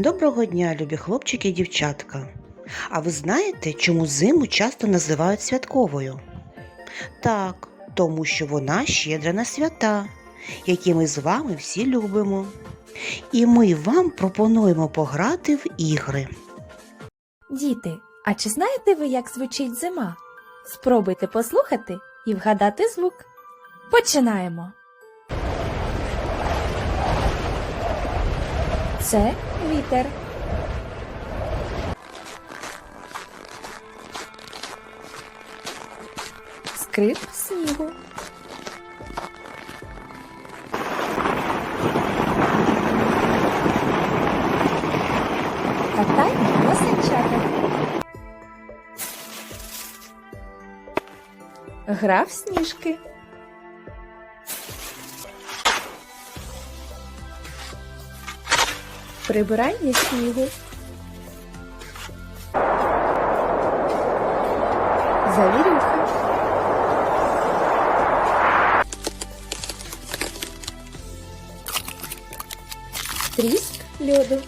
Доброго дня, любі хлопчики і дівчатка. А ви знаєте, чому зиму часто називають святковою? Так, тому що вона щедра на свята, які ми з вами всі любимо. І ми вам пропонуємо пограти в ігри. Діти, а чи знаєте ви, як звучить зима? Спробуйте послухати і вгадати звук. Починаємо. Це вітер. Скрип снігу. Катання на санчатах. Сніжки. Прибирання снігу. Завірюха. Тріск льоду.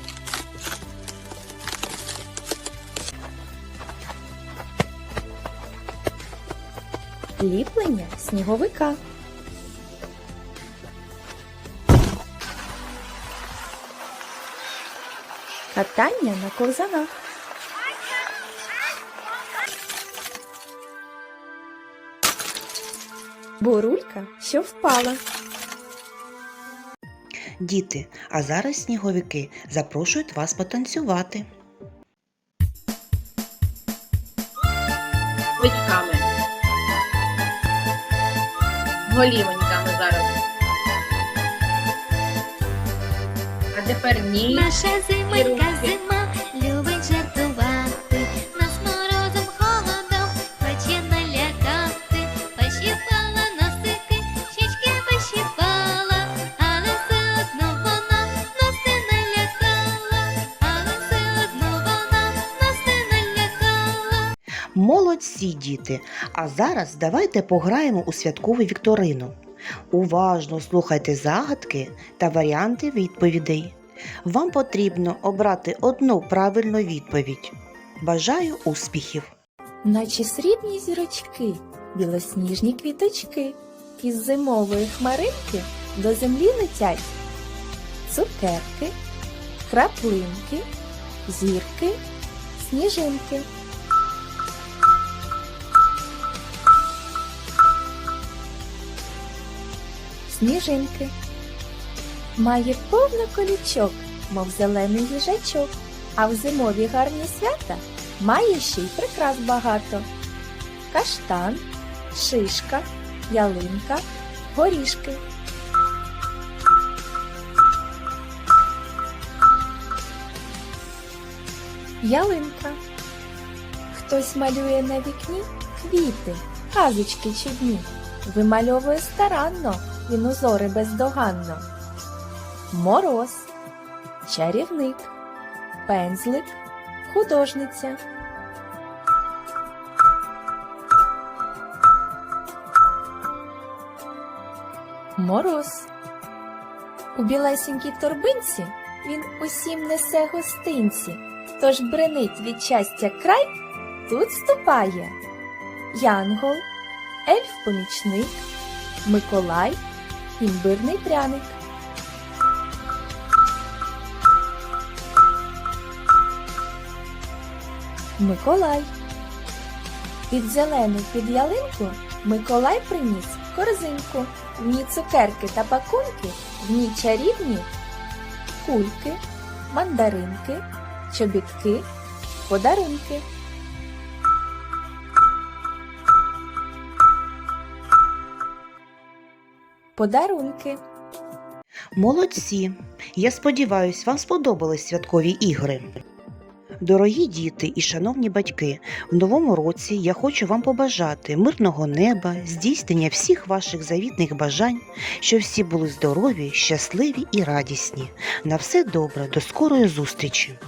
Ліплення сніговика. Катання на ковзанах. Бурулька, що впала. Діти, а зараз сніговики запрошують вас потанцювати. Бичками. Голівоньками зараз. Тепер ні. Наша зимонька зима любить жартувати, нас морозом холодом хоче налякати, пощипала носики, щічки пощипала, але все одно вона нас не налякала, але все одно вона нас не налякала. Молодці, діти! А зараз давайте пограємо у святкову вікторину. Уважно слухайте загадки та варіанти відповідей. Вам потрібно обрати одну правильну відповідь. Бажаю успіхів! Наче срібні зірочки, білосніжні квіточки, із зимової хмаринки до землі летять цукерки, краплинки, зірки, сніжинки. Сніжинки. Має повно колючок, мов зелений їжачок, а в зимові гарні свята має ще й прикрас багато. Каштан, шишка, ялинка, горішки. Ялинка. Хтось малює на вікні квіти, казочки чудні. Вимальовує старанно, він узори бездоганно. Мороз, чарівник, пензлик, художниця. Мороз. У білесенькій торбинці він усім несе гостинці, тож бренить від щастя край, тут ступає Янгол, ельф-помічник, Миколай, імбирний пряник. Миколай. Під зелену під ялинку Миколай приніс корзинку. В ній цукерки та пакунки, в ній чарівні кульки, мандаринки, чобітки, подарунки. Подарунки. Молодці! Я сподіваюся, вам сподобались святкові ігри. Дорогі діти і шановні батьки, в новому році я хочу вам побажати мирного неба, здійснення всіх ваших завітних бажань, щоб всі були здорові, щасливі і радісні. На все добре, до скорої зустрічі!